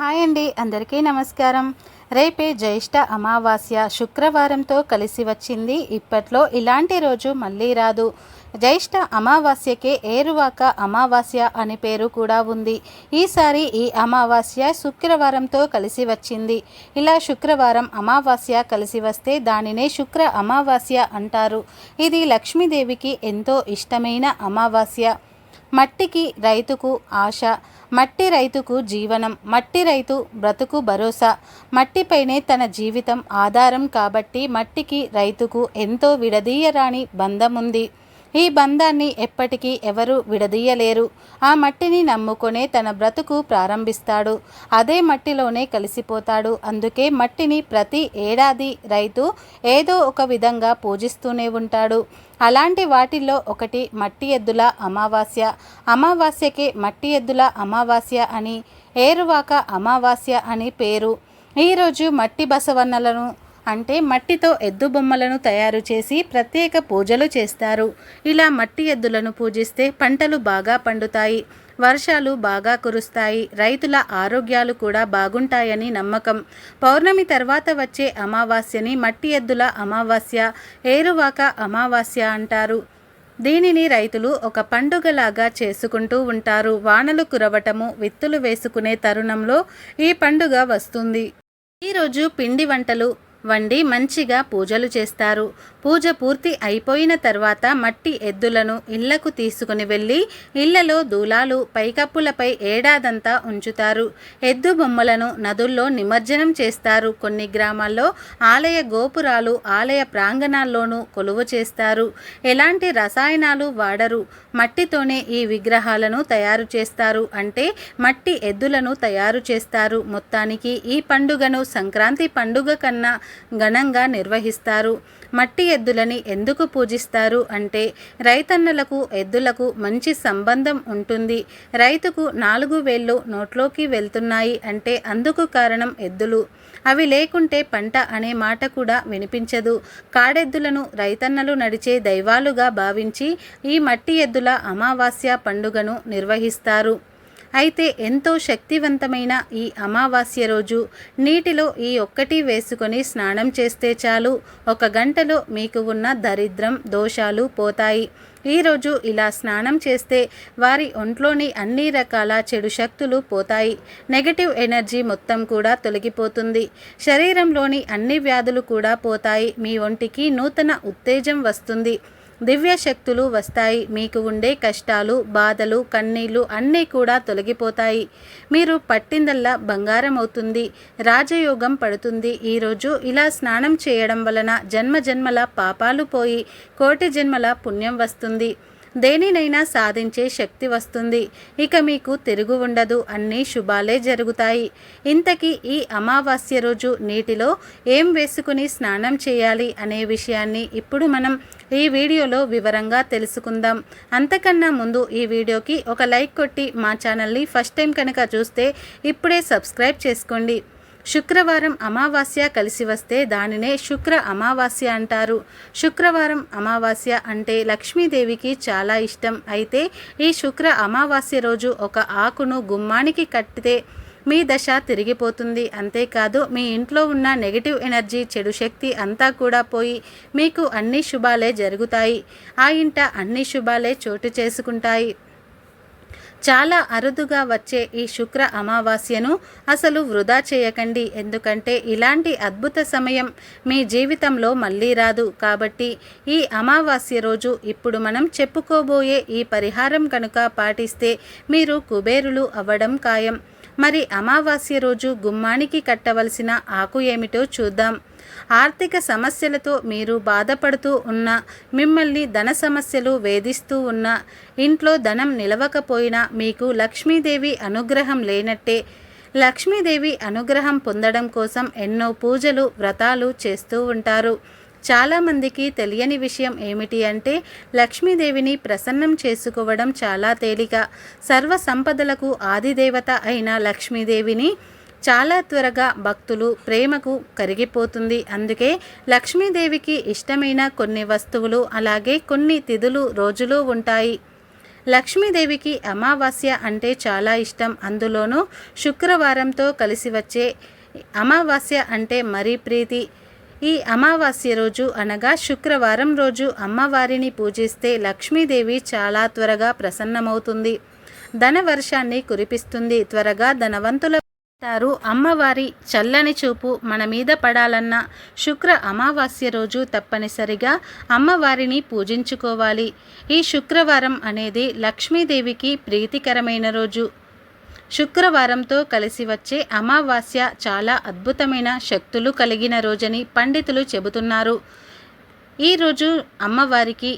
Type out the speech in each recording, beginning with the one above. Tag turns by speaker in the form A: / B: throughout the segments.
A: Hi అండి అందరికీ నమస్కారం. రేపే జ్యేష్ఠ అమావాస్య శుక్రవారంతో కలిసి వచ్చింది. ఇప్పట్లో ఇలాంటి రోజు మళ్ళీ రాదు. జ్యేష్ఠ అమావాస్యకే ఏరువాక అమావాస్య అనే పేరు కూడా ఉంది. ఈసారి ఈ అమావాస్య శుక్రవారంతో కలిసి వచ్చింది. ఇలా శుక్రవారం అమావాస్య కలిసి వస్తే దానినే శుక్ర అమావాస్య అంటారు. ఇది లక్ష్మీదేవికి ఎంతో ఇష్టమైన అమావాస్య. మట్టికి రైతుకు ఆశ మట్టి రైతుకు జీవనం మట్టి రైతు బ్రతుకు భరోసా. మట్టిపైనే తన జీవితం ఆధారం కాబట్టి మట్టికి రైతుకు ఎంతో విడదీయరాని బంధం ఉంది ఈ బంధాన్ని ఎప్పటికీ ఎవరు విడదీయలేరు. ఆ మట్టిని నమ్ముకునే తన బ్రతుకు ప్రారంభిస్తాడు. అదే మట్టిలోనే కలిసిపోతాడు. అందుకే మట్టిని ప్రతి ఏడాది రైతు ఏదో ఒక విధంగా పూజిస్తూనే ఉంటాడు. అలాంటి వాటిల్లో ఒకటి మట్టి ఎద్దుల అమావాస్య. అమావాస్యకే మట్టి ఎద్దుల అమావాస్య అని ఏరువాక అమావాస్య అని పేరు. ఈరోజు మట్టి బసవన్నలను అంటే మట్టితో ఎద్దు బొమ్మలను తయారు చేసి ప్రత్యేక పూజలు చేస్తారు. ఇలా మట్టి ఎద్దులను పూజిస్తే పంటలు బాగా పండుతాయి వర్షాలు బాగా కురుస్తాయి రైతుల ఆరోగ్యాలు కూడా బాగుంటాయని నమ్మకం. పౌర్ణమి తర్వాత వచ్చే అమావాస్యని మట్టి ఎద్దుల అమావాస్య ఏరువాక అమావాస్య అంటారు. దీనిని రైతులు ఒక పండుగలాగా చేసుకుంటూ ఉంటారు. వానలు కురవటము విత్తులు వేసుకునే తరుణంలో ఈ పండుగ వస్తుంది. ఈరోజు పిండి వంటలు వండి మంచిగా పూజలు చేస్తారు. పూజ పూర్తి అయిపోయిన తర్వాత మట్టి ఎద్దులను ఇళ్ళకు తీసుకుని వెళ్ళి ఇళ్ళలో దూలాలు పైకప్పులపై ఏడాదంతా ఉంచుతారు. ఎద్దు బొమ్మలను నదుల్లో నిమజ్జనం చేస్తారు. కొన్ని గ్రామాల్లో ఆలయ గోపురాలు ఆలయ ప్రాంగణాల్లోనూ కొలువు చేస్తారు. ఎలాంటి రసాయనాలు వాడరు. మట్టితోనే ఈ విగ్రహాలను తయారు చేస్తారు. అంటే మట్టి ఎద్దులను తయారు చేస్తారు. మొత్తానికి ఈ పండుగను సంక్రాంతి పండుగ కన్నా ఘనంగా నిర్వహిస్తారు. మట్టి ఎద్దులని ఎందుకు పూజిస్తారు అంటే రైతన్నలకు ఎద్దులకు మంచి సంబంధం ఉంటుంది. రైతుకు నాలుగు వేళ్ళు నోట్లోకి వెళ్తున్నాయి అంటే అందుకు కారణం ఎద్దులు. అవి లేకుంటే పంట అనే మాట కూడా వినిపించదు. కాడెద్దులను రైతన్నలు నడిచే దైవాలుగా భావించి ఈ మట్టి ఎద్దుల అమావాస్య పండుగను నిర్వహిస్తారు. అయితే ఎంతో శక్తివంతమైన ఈ అమావాస్య రోజు. నీటిలో ఈ ఒక్కటి వేసుకొని స్నానం చేస్తే చాలు. ఒక గంటలో మీకు ఉన్న దరిద్రం దోషాలు పోతాయి. ఈరోజు ఇలా స్నానం చేస్తే వారి ఒంట్లోని అన్ని రకాల చెడు శక్తులు పోతాయి. నెగటివ్ ఎనర్జీ మొత్తం కూడా తొలగిపోతుంది. శరీరంలోని అన్ని వ్యాధులు కూడా పోతాయి. మీ ఒంటికి నూతన ఉత్తేజం వస్తుంది. దివ్య శక్తులు వస్తాయి. మీకు ఉండే కష్టాలు బాధలు కన్నీళ్ళు అన్నీ కూడా తొలగిపోతాయి. మీరు పట్టిందల్లా బంగారం అవుతుంది రాజయోగం పడుతుంది. ఈరోజు ఇలా స్నానం చేయడం వలన జన్మ జన్మల పాపాలు పోయి కోటి జన్మల పుణ్యం వస్తుంది. దేనినైనా సాధించే శక్తి వస్తుంది. ఇక మీకు తిరుగు ఉండదు. అన్నీ శుభాలే జరుగుతాయి. ఇంతకీ ఈ అమావాస్య రోజు నీటిలో ఏం వేసుకుని స్నానం చేయాలి అనే విషయాన్ని ఇప్పుడు మనం ఈ వీడియోలో వివరంగా తెలుసుకుందాం. అంతకన్నా ముందు ఈ వీడియోకి ఒక లైక్ కొట్టి మా ఛానల్ని ఫస్ట్ టైం కనుక చూస్తే ఇప్పుడే సబ్స్క్రైబ్ చేసుకోండి. శుక్రవారం అమావాస్య కలిసి వస్తే దానినే శుక్ర అమావాస్య అంటారు. శుక్రవారం అమావాస్య అంటే లక్ష్మీదేవికి చాలా ఇష్టం. అయితే ఈ శుక్ర అమావాస్య రోజు ఒక ఆకును గుమ్మానికి కట్టితే మీ దశ తిరిగిపోతుంది. అంతేకాదు మీ ఇంట్లో ఉన్న నెగిటివ్ ఎనర్జీ చెడు శక్తి అంతా కూడా పోయి మీకు అన్ని శుభాలే జరుగుతాయి. ఆ ఇంట అన్ని శుభాలే చోటు చేసుకుంటాయి. చాలా అరుదుగా వచ్చే ఈ శుక్ర అమావాస్యను అసలు వృధా చేయకండి. ఎందుకంటే ఇలాంటి అద్భుత సమయం మీ జీవితంలో మళ్ళీ రాదు. కాబట్టి ఈ అమావాస్య రోజు ఇప్పుడు మనం చెప్పుకోబోయే ఈ పరిహారం కనుక పాటిస్తే మీరు కుబేరులు అవ్వడం ఖాయం. మరి అమావాస్య రోజు గుమ్మానికి కట్టవలసిన ఆకు ఏమిటో చూద్దాం. ఆర్థిక సమస్యలతో మీరు బాధపడుతూ ఉన్న మిమ్మల్ని ధన సమస్యలు వేధిస్తూ ఉన్న ఇంట్లో ధనం నిలవకపోయినా మీకు లక్ష్మీదేవి అనుగ్రహం లేనట్టే లక్ష్మీదేవి అనుగ్రహం పొందడం కోసం ఎన్నో పూజలు వ్రతాలు చేస్తూ ఉంటారు. చాలామందికి తెలియని విషయం ఏమిటి అంటే లక్ష్మీదేవిని ప్రసన్నం చేసుకోవడం చాలా తేలిక. సర్వ సంపదలకు ఆదిదేవత అయిన లక్ష్మీదేవిని చాలా త్వరగా భక్తులు ప్రేమకు కరిగిపోతుంది. అందుకే లక్ష్మీదేవికి ఇష్టమైన కొన్ని వస్తువులు అలాగే కొన్ని తిథులు రోజులు ఉంటాయి. లక్ష్మీదేవికి అమావాస్య అంటే చాలా ఇష్టం. అందులోనూ శుక్రవారంతో కలిసి వచ్చే అమావాస్య అంటే మరీ ప్రీతి. ఈ అమావాస్య రోజు అనగా శుక్రవారం రోజు అమ్మవారిని పూజిస్తే లక్ష్మీదేవి చాలా త్వరగా ప్రసన్నమవుతుంది. ధన వర్షాన్ని కురిపిస్తుంది. త్వరగా ధనవంతుల తారు అమ్మవారి చల్లని చూపు మన మీద పడాలన్న శుక్ర అమావాస్య రోజు తప్పనిసరిగా అమ్మవారిని పూజించుకోవాలి. ఈ శుక్రవారం అనేది లక్ష్మీదేవికి ప్రీతికరమైన రోజు. శుక్రవారంతో కలిసి వచ్చే అమావాస్య చాలా అద్భుతమైన శక్తులు కలిగిన రోజని పండితులు చెబుతున్నారు. ఈరోజు అమ్మవారికి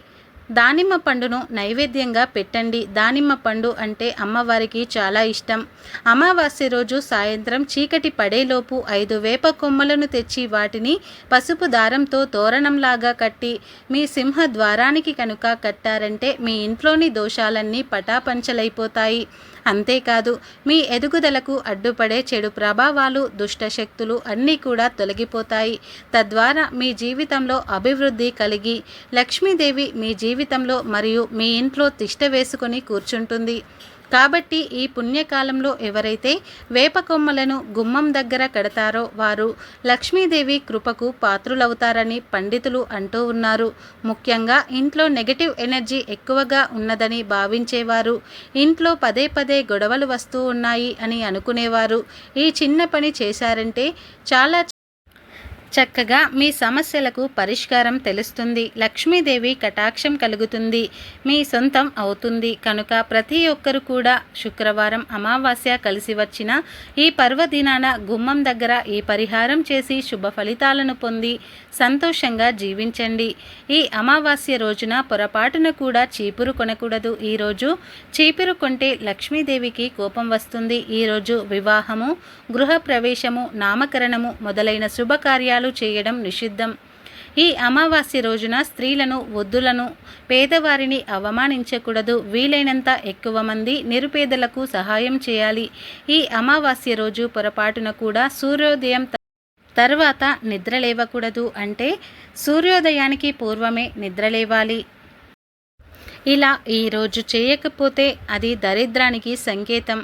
A: దానిమ్మ పండును నైవేద్యంగా పెట్టండి. దానిమ్మ పండు అంటే అమ్మవారికి చాలా ఇష్టం. అమావాస్య రోజు సాయంత్రం చీకటి పడేలోపు ఐదు వేప కొమ్మలను తెచ్చి వాటిని పసుపు దారంతో తోరణంలాగా కట్టి మీ సింహ ద్వారానికి కనుక కట్టారంటే మీ ఇంట్లోని దోషాలన్నీ పటాపంచలైపోతాయి. అంతేకాదు మీ ఎదుగుదలకు అడ్డుపడే చెడు ప్రభావాలు దుష్టశక్తులు అన్నీ కూడా తొలగిపోతాయి. తద్వారా మీ జీవితంలో అభివృద్ధి కలిగి లక్ష్మీదేవి మీ జీవితంలో మరియు మీ ఇంట్లో తిష్ట వేసుకొని కూర్చుంటుంది. కాబట్టి ఈ పుణ్యకాలంలో ఎవరైతే వేప కొమ్మలను గుమ్మం దగ్గర కడతారో వారు లక్ష్మీదేవి కృపకు పాత్రులవుతారని పండితులు అంటూ ఉన్నారు. ముఖ్యంగా ఇంట్లో నెగటివ్ ఎనర్జీ ఎక్కువగా ఉన్నదని భావించేవారు ఇంట్లో పదే పదే గొడవలు వస్తూ ఉన్నాయి అని అనుకునేవారు. ఈ చిన్న పని చేశారంటే చాలా చక్కగా మీ సమస్యలకు పరిష్కారం తెలుస్తుంది. లక్ష్మీదేవి కటాక్షం కలుగుతుంది. మీ సొంతం అవుతుంది. కనుక ప్రతి ఒక్కరు కూడా శుక్రవారం అమావాస్య కలిసి వచ్చిన ఈ పర్వదినాన గుమ్మం దగ్గర ఈ పరిహారం చేసి శుభ ఫలితాలను పొంది సంతోషంగా జీవించండి. ఈ అమావాస్య రోజున పొరపాటున కూడా చీపురు కొనకూడదు. ఈరోజు చీపురు కొంటే లక్ష్మీదేవికి కోపం వస్తుంది. ఈరోజు వివాహము గృహప్రవేశము నామకరణము మొదలైన శుభకార్యాలు దానాలు చేయడం నిషిద్ధం. ఈ అమావాస్య రోజున స్త్రీలను వద్దులను పేదవారిని అవమానించకూడదు. వీలైనంత ఎక్కువ మంది నిరుపేదలకు సహాయం చేయాలి. ఈ అమావాస్య రోజు పొరపాటున కూడా సూర్యోదయం తర్వాత నిద్రలేవకూడదు అంటే సూర్యోదయానికి పూర్వమే నిద్రలేవాలి ఇలా ఈరోజు చేయకపోతే అది దరిద్రానికి సంకేతం.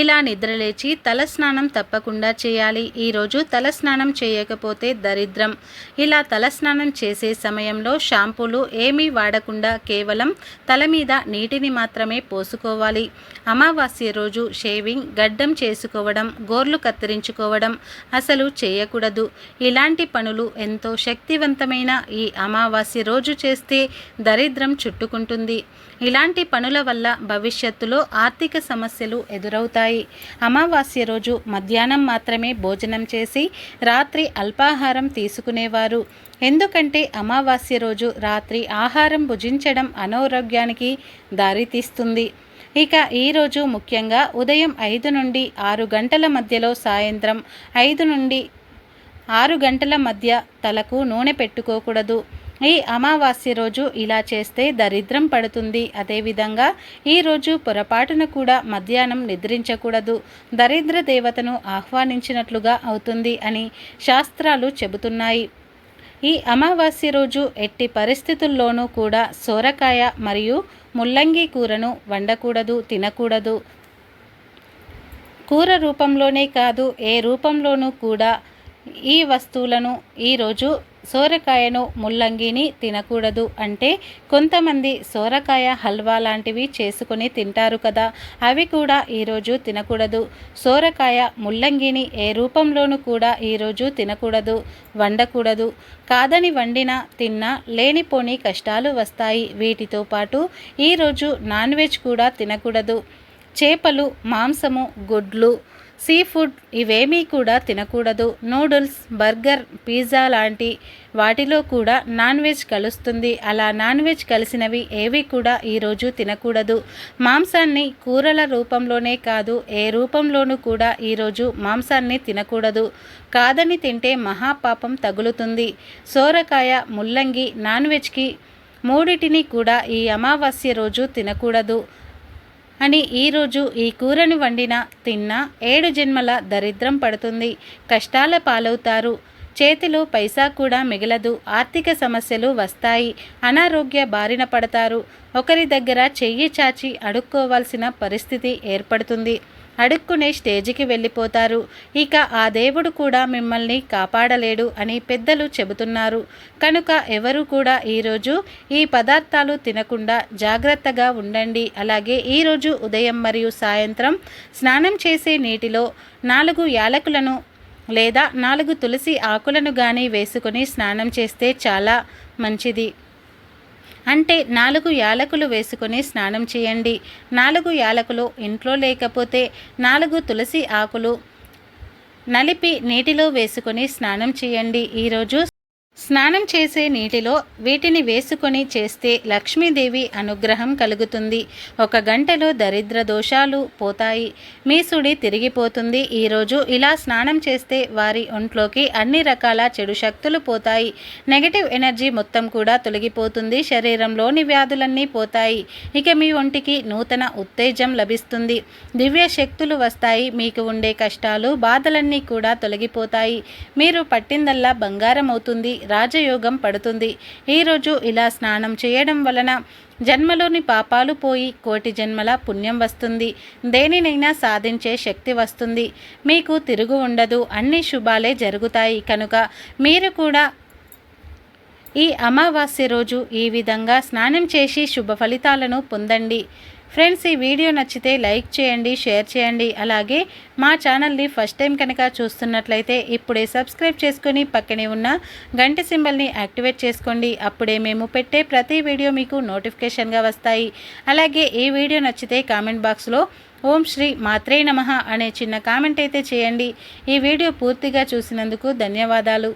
A: ఇలా నిద్రలేచి తలస్నానం తప్పకుండా చేయాలి. ఈరోజు తలస్నానం చేయకపోతే దరిద్రం. ఇలా తలస్నానం చేసే సమయంలో షాంపూలు ఏమీ వాడకుండా కేవలం తల మీద నీటిని మాత్రమే పోసుకోవాలి. అమావాస్య రోజు షేవింగ్ గడ్డం చేసుకోవడం గోర్లు కత్తిరించుకోవడం అసలు చేయకూడదు. ఇలాంటి పనులు ఎంతో శక్తివంతమైన ఈ అమావాస్య రోజు చేస్తే దరిద్రం చుట్టుకుంటుంది. ఇలాంటి పనుల వల్ల భవిష్యత్తులో ఆర్థిక సమస్యలు ఎదురవుతాయి. అమావాస్య రోజు మధ్యాహ్నం మాత్రమే భోజనం చేసి రాత్రి అల్పాహారం తీసుకునేవారు. ఎందుకంటే అమావాస్య రోజు రాత్రి ఆహారం భుజించడం అనారోగ్యానికి దారితీస్తుంది. ఇక ఈరోజు ముఖ్యంగా ఉదయం ఐదు నుండి ఆరు గంటల మధ్యలో సాయంత్రం ఐదు నుండి ఆరు గంటల మధ్య తలకు నూనె పెట్టుకోకూడదు. ఈ అమావాస్య రోజు ఇలా చేస్తే దరిద్రం పడుతుంది. అదేవిధంగా ఈరోజు పొరపాటున కూడా మధ్యాహ్నం నిద్రించకూడదు. దరిద్ర దేవతను ఆహ్వానించినట్లుగా అవుతుంది అని శాస్త్రాలు చెబుతున్నాయి. ఈ అమావాస్య రోజు ఎట్టి పరిస్థితుల్లోనూ కూడా సోరకాయ మరియు ముల్లంగి కూరను వండకూడదు తినకూడదు. కూర రూపంలోనే కాదు ఏ రూపంలోనూ కూడా ఈ వస్తువులను ఈరోజు సోరకాయను ముల్లంగిని తినకూడదు అంటే కొంతమంది సోరకాయ హల్వా లాంటివి చేసుకుని తింటారు కదా. అవి కూడా ఈరోజు తినకూడదు. సోరకాయ ముల్లంగిని ఏ రూపంలోనూ కూడా ఈరోజు తినకూడదు వండకూడదు. కాదని వండిన తిన్నా లేనిపోని కష్టాలు వస్తాయి. వీటితో పాటు ఈరోజు నాన్ వెజ్ కూడా తినకూడదు. చేపలు మాంసము గుడ్లు సీ ఫుడ్ ఇవేమీ కూడా తినకూడదు. నూడిల్స్ బర్గర్ పిజ్జా లాంటి వాటిలో కూడా నాన్ వెజ్ కలుస్తుంది. అలా నాన్ వెజ్ కలిసినవి ఏవి కూడా ఈరోజు తినకూడదు. మాంసాన్ని కూరల రూపంలోనే కాదు ఏ రూపంలోనూ కూడా ఈరోజు మాంసాన్ని తినకూడదు. కాదని తింటే మహాపాపం తగులుతుంది. సోరకాయ ముల్లంగి నాన్ వెజ్కి మూడిటిని కూడా ఈ అమావాస్య రోజు తినకూడదు. అని ఈరోజు ఈ కూరని వండిన తిన్నా ఏడు జన్మల దరిద్రం పడుతుంది. కష్టాల పాలవుతారు. చేతిలో పైసా కూడా మిగలదు. ఆర్థిక సమస్యలు వస్తాయి. అనారోగ్య బారిన పడతారు. ఒకరి దగ్గర చెయ్యి చాచి అడుక్కోవాల్సిన పరిస్థితి ఏర్పడుతుంది. అడుక్కునే స్టేజికి వెళ్ళిపోతారు. ఇక ఆ దేవుడు కూడా మిమ్మల్ని కాపాడలేడు అని పెద్దలు చెబుతున్నారు. కనుక ఎవరు కూడా ఈరోజు ఈ పదార్థాలు తినకుండా జాగ్రత్తగా ఉండండి. అలాగే ఈరోజు ఉదయం మరియు సాయంత్రం స్నానం చేసే నీటిలో నాలుగు యాలకులను లేదా నాలుగు తులసి ఆకులను కానీ వేసుకొని స్నానం చేస్తే చాలా మంచిది. అంటే నాలుగు యాలకులు వేసుకుని స్నానం చేయండి. నాలుగు యాలకులు ఇంట్లో లేకపోతే నాలుగు తులసి ఆకులు నలిపి నీటిలో వేసుకొని స్నానం చేయండి. ఈరోజు స్నానం చేసే నీటిలో వీటిని వేసుకొని చేస్తే లక్ష్మీదేవి అనుగ్రహం కలుగుతుంది. ఒక గంటలో దరిద్ర దోషాలు పోతాయి. మీ సుడి తిరిగిపోతుంది ఈరోజు ఇలా స్నానం చేస్తే వారి ఒంట్లోకి అన్ని రకాల చెడు శక్తులు పోతాయి. నెగటివ్ ఎనర్జీ మొత్తం కూడా తొలగిపోతుంది. శరీరంలోని వ్యాధులన్నీ పోతాయి. ఇక మీ ఒంటికి నూతన ఉత్తేజం లభిస్తుంది. దివ్య శక్తులు వస్తాయి. మీకు ఉండే కష్టాలు బాధలన్నీ కూడా తొలగిపోతాయి. మీరు పట్టిందల్లా బంగారం అవుతుంది. రాజయోగం పడుతుంది. ఈరోజు ఇలా స్నానం చేయడం వలన జన్మలోని పాపాలు పోయి కోటి జన్మల పుణ్యం వస్తుంది. దేనినైనా సాధించే శక్తి వస్తుంది. మీకు తిరుగు ఉండదు. అన్ని శుభాలే జరుగుతాయి. కనుక మీరు కూడా ఈ అమావాస్య రోజు ఈ విధంగా స్నానం చేసి శుభ ఫలితాలను పొందండి. ఫ్రెండ్స్ ఈ వీడియో నచ్చితే లైక్ చేయండి షేర్ చేయండి. అలాగే మా ఛానల్ని ఫస్ట్ టైం కనుక చూస్తున్నట్లయితే ఇప్పుడే సబ్స్క్రైబ్ చేసుకొని పక్కనే ఉన్న గంట సింబల్ని యాక్టివేట్ చేసుకోండి. అప్పుడే మేము పెట్టే ప్రతి వీడియో మీకు నోటిఫికేషన్గా వస్తాయి. అలాగే ఈ వీడియో నచ్చితే కామెంట్ బాక్స్లో ఓం శ్రీ మాత్రే నమ అనే చిన్న కామెంట్ అయితే చేయండి. ఈ వీడియో పూర్తిగా చూసినందుకు ధన్యవాదాలు.